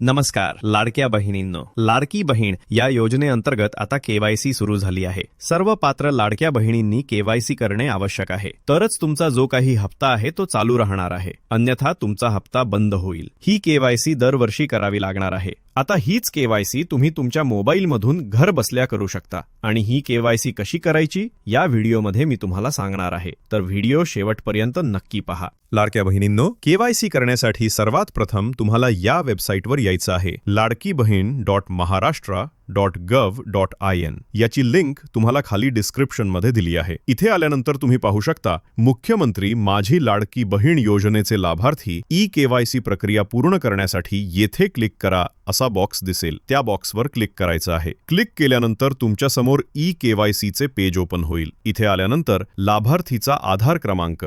नमस्कार लाडक्या बहिणींनो. लाडकी बहीण या योजनेअंतर्गत आता केवायसी सुरू झाली आहे. सर्व पात्र लाडक्या बहिणींनी केवायसी करणे आवश्यक आहे. तरच तुमचा जो काही हप्ता आहे तो चालू राहणार आहे. अन्यथा तुमचा हप्ता बंद होईल. ही केवायसी दरवर्षी करावी लागणार आहे. आता हीच केवायसी तुम्ही तुमच्या मोबाईलमधून घर बसल्या करू शकता. आणि ही केवायसी कशी करायची? या व्हिडिओमध्ये मी तुम्हाला सांगणार आहे. तर व्हिडिओ शेवटपर्यंत नक्की पहा. लाडक्या बहिणींनो केवायसी करण्यासाठी सर्वात प्रथम तुम्हाला या वेबसाईटवर यायचं आहे. Ladki Bahin dot Maharashtra dot gov dot I N याची लिंक तुम्हाला खाली डिस्क्रिप्शनमध्ये दिली आहे. इथे आल्यानंतर तुम्ही पाहू शकता मुख्यमंत्री माझी लाडकी बहीण योजनेचे लाभार्थी ई केवायसी प्रक्रिया पूर्ण करण्यासाठी येथे क्लिक करा असा बॉक्स दिसेल. त्या बॉक्सवर क्लिक करायचं आहे. क्लिक केल्यानंतर तुमच्यासमोर ई केवायसीचे पेज ओपन होईल. इथे आल्यानंतर लाभार्थीचा आधार क्रमांक.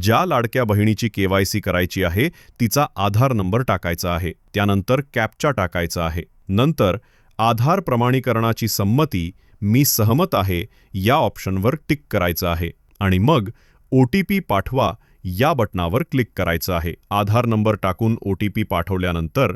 ज्या लाडक्या बहिणीची केवायसी करायची आहे तिचा आधार नंबर टाकायचा आहे. त्यानंतर कॅपचा टाकायचा आहे. नंतर आधार प्रमाणीकरणाची संमती मी सहमत आहे या ऑप्शनवर टिक करायचं आहे. आणि मग ओ टी पी पाठवा या बटनावर क्लिक करायचं आहे. आधार नंबर टाकून ओ टी पी पाठवल्यानंतर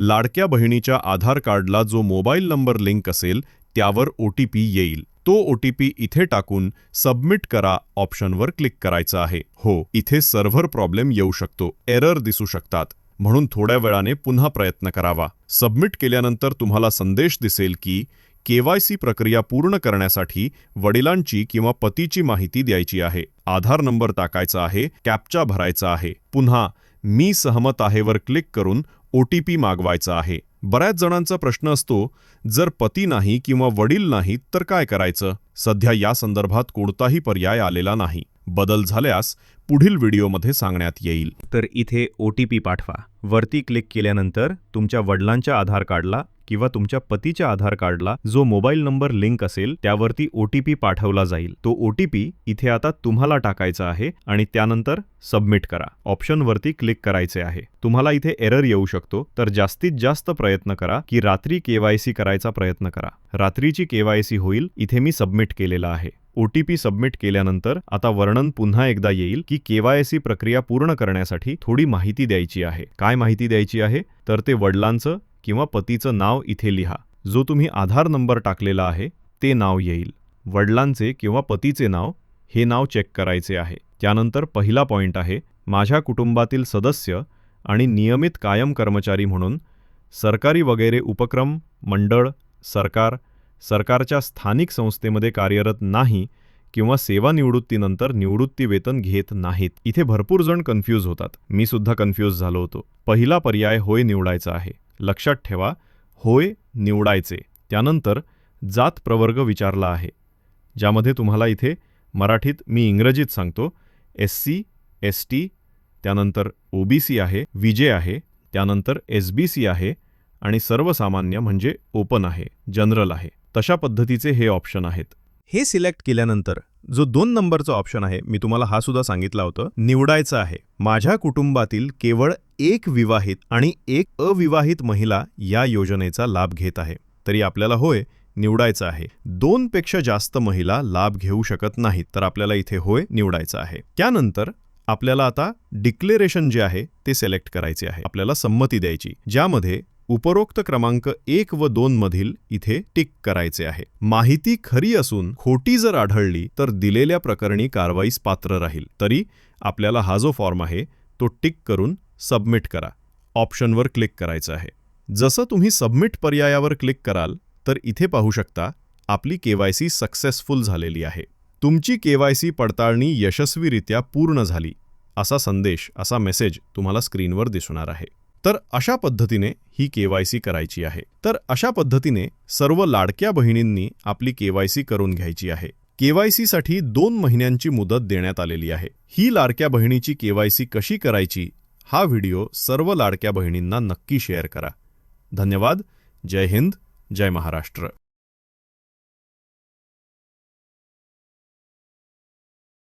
लाडक्या बहिणीच्या आधार कार्डला जो मोबाईल नंबर लिंक असेल त्यावर ओ टी पी येईल. तो ओ टी पी इथे टाकून सबमिट करा ऑप्शनवर क्लिक करायचं आहे. हो इथे सर्व्हर प्रॉब्लेम येऊ शकतो. एरर दिसू शकतात. म्हणून थोड्या वेळाने पुन्हा प्रयत्न करावा. सबमिट केल्यानंतर तुम्हाला संदेश दिसेल की केवायसी प्रक्रिया पूर्ण करण्यासाठी वडिलांची किंवा पतीची माहिती द्यायची आहे. आधार नंबर टाकायचा आहे कॅपचा भरायचा आहे. पुन्हा मी सहमत आहेवर क्लिक करून ओ टी पी मागवायचा आहे. बऱ्याच जणांचा प्रश्न असतो जर पती नाही किंवा वडील नाहीत तर काय करायचं? सध्या या संदर्भात कोणताही पर्याय आलेला नाही. बदल झाल्यास पुढील व्हिडिओमध्ये सांगण्यात येईल. तर इथे ओ टी पी पाठवा. वरती क्लिक केल्यानंतर तुमच्या वडिलांच्या आधार कार्डला किंवा तुमच्या पतीच्या आधार कार्डला जो मोबाईल नंबर लिंक असेल त्यावरती ओ टी पी पाठवला जाईल. तो ओ टी पी इथे आता तुम्हाला टाकायचा आहे आणि त्यानंतर सबमिट करा. ऑप्शनवरती क्लिक करायचे आहे. तुम्हाला इथे एरर येऊ शकतो तर जास्तीत जास्त प्रयत्न करा की रात्री केवायसी करायचा प्रयत्न करा. रात्रीची केवायसी होईल इथे मी सबमिट केलेला आहे. ओ टी पी सबमिट केल्यानंतर आता वर्णन पुन्हा एकदा येईल की केवायसी प्रक्रिया पूर्ण करण्यासाठी थोडी माहिती द्यायची आहे. काय माहिती द्यायची आहे? तर ते वडिलांचं किंवा पतीचं नाव इथे लिहा. जो तुम्ही आधार नंबर टाकलेला आहे ते नाव येईल. वडिलांचे किंवा पतीचे नाव हे नाव चेक करायचे आहे. त्यानंतर पहिला पॉईंट आहे माझ्या कुटुंबातील सदस्य आणि नियमित कायम कर्मचारी म्हणून सरकारी वगैरे उपक्रम मंडळ सरकार सरकारच्या स्थानिक संस्थेमध्ये कार्यरत नाही किंवा सेवानिवृत्तीनंतर निवृत्ती वेतन घेत नाहीत. इथे भरपूर जण कन्फ्यूज होतात. मी सुद्धा कन्फ्यूज झालो होतो. पहिला पर्याय होय निवडायचा आहे. लक्षात ठेवा होय निवडायचे. त्यानंतर जात प्रवर्ग विचारला आहे. ज्यामध्ये तुम्हाला इथे मराठीत मी इंग्रजीत सांगतो. एस सी एस टी त्यानंतर ओबीसी आहे विजे आहे त्यानंतर एस बी सी आहे आणि सर्वसामान्य म्हणजे ओपन आहे जनरल आहे. तशा पद्धतीचे हे ऑप्शन आहेत. हे सिलेक्ट केल्यानंतर जो दोन नंबरचा ऑप्शन आहे मी तुम्हाला हा सुद्धा सांगितला होतं निवडायचं आहे. माझ्या कुटुंबातील केवळ एक विवाहित आणि एक अविवाहित महिला या योजनेचा लाभ घेत आहे. तरी आपल्याला होय निवडायचं आहे. दोनपेक्षा जास्त महिला लाभ घेऊ शकत नाहीत तर आपल्याला इथे होय निवडायचं आहे. त्यानंतर आपल्याला आता डिक्लेरेशन जे आहे ते सिलेक्ट करायचे आहे. आपल्याला संमती द्यायची. ज्यामध्ये उपरोक्त क्रमांक एक व दोन मधील इथे टिक करायचे आहे. माहिती खरी असून खोटी जर आढळली तर दिलेल्या प्रकरणी कारवाईस पात्र राहील. तरी आपल्याला हा जो फॉर्म आहे तो टिक करून सबमिट करा. ऑप्शनवर क्लिक करायचं आहे. जसं तुम्ही सबमिट पर्यायावर क्लिक कराल तर इथे पाहू शकता आपली केवायसी सक्सेसफुल झालेली आहे. तुमची केवायसी पडताळणी यशस्वीरित्या पूर्ण झाली. असा संदेश असा मेसेज तुम्हाला स्क्रीनवर दिसणार आहे. तर अशा पद्धतीने ही केवायसी करायची आहे. तर अशा पद्धतीने सर्व लाडक्या बहिणींनी आपली केवायसी करून घ्यायची आहे. केवायसीसाठी दोन महिन्यांची मुदत देण्यात आलेली आहे. ही लाडक्या बहिणीची केवायसी कशी करायची हा व्हिडिओ सर्व लाडक्या बहिणींना नक्की शेअर करा. धन्यवाद. जय हिंद. जय महाराष्ट्र.